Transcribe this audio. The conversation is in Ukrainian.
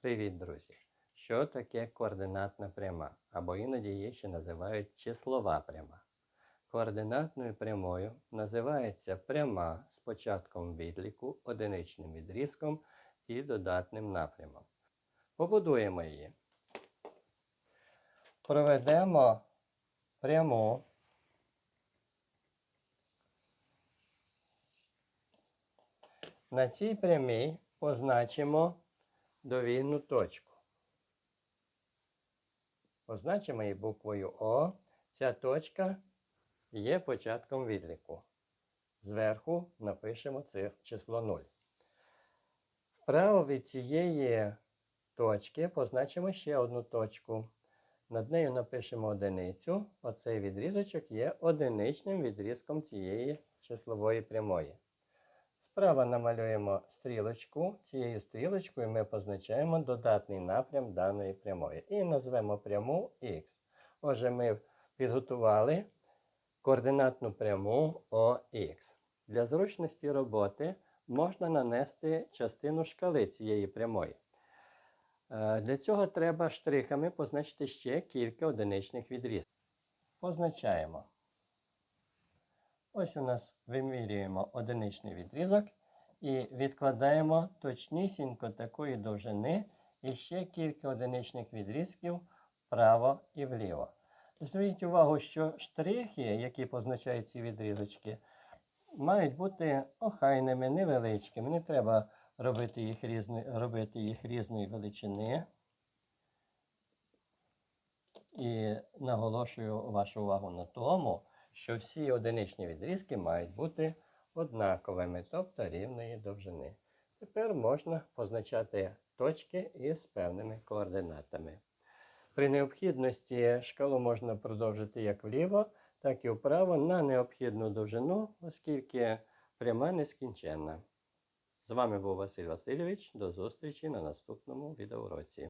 Привіт, друзі! Що таке координатна пряма? Або іноді її ще називають числова пряма. Координатною прямою називається пряма з початком відліку, одиничним відрізком і додатним напрямом. Побудуємо її. Проведемо пряму. На цій прямій позначимо довільну точку. Позначимо її буквою О. Ця точка є початком відліку. Зверху напишемо це число 0. Вправо від цієї точки позначимо ще одну точку. Над нею напишемо одиницю. Оцей відрізочок є одиничним відрізком цієї числової прямої. Справа намалюємо стрілочку. Цією стрілочкою ми позначаємо додатний напрям даної прямої. І назвемо пряму Х. Отже, ми підготували координатну пряму ОХ. Для зручності роботи можна нанести частину шкали цієї прямої. Е, Для цього треба штрихами позначити ще кілька одиничних відрізків. Позначаємо. Ось у нас вимірюємо одиничний відрізок і відкладаємо точнісінько такої довжини і ще кілька одиничних відрізків вправо і вліво. Зверніть увагу, що штрихи, які позначають ці відрізочки, мають бути охайними, невеличкими. Не треба робити їх, різної, робити їх різної величини. І наголошую вашу увагу на тому, що всі одиничні відрізки мають бути однаковими, тобто рівної довжини. Тепер можна позначати точки із певними координатами. При необхідності шкалу можна продовжити як вліво, так і вправо на необхідну довжину, оскільки пряма нескінченна. З вами був Василь Васильович. До зустрічі на наступному відеоуроці.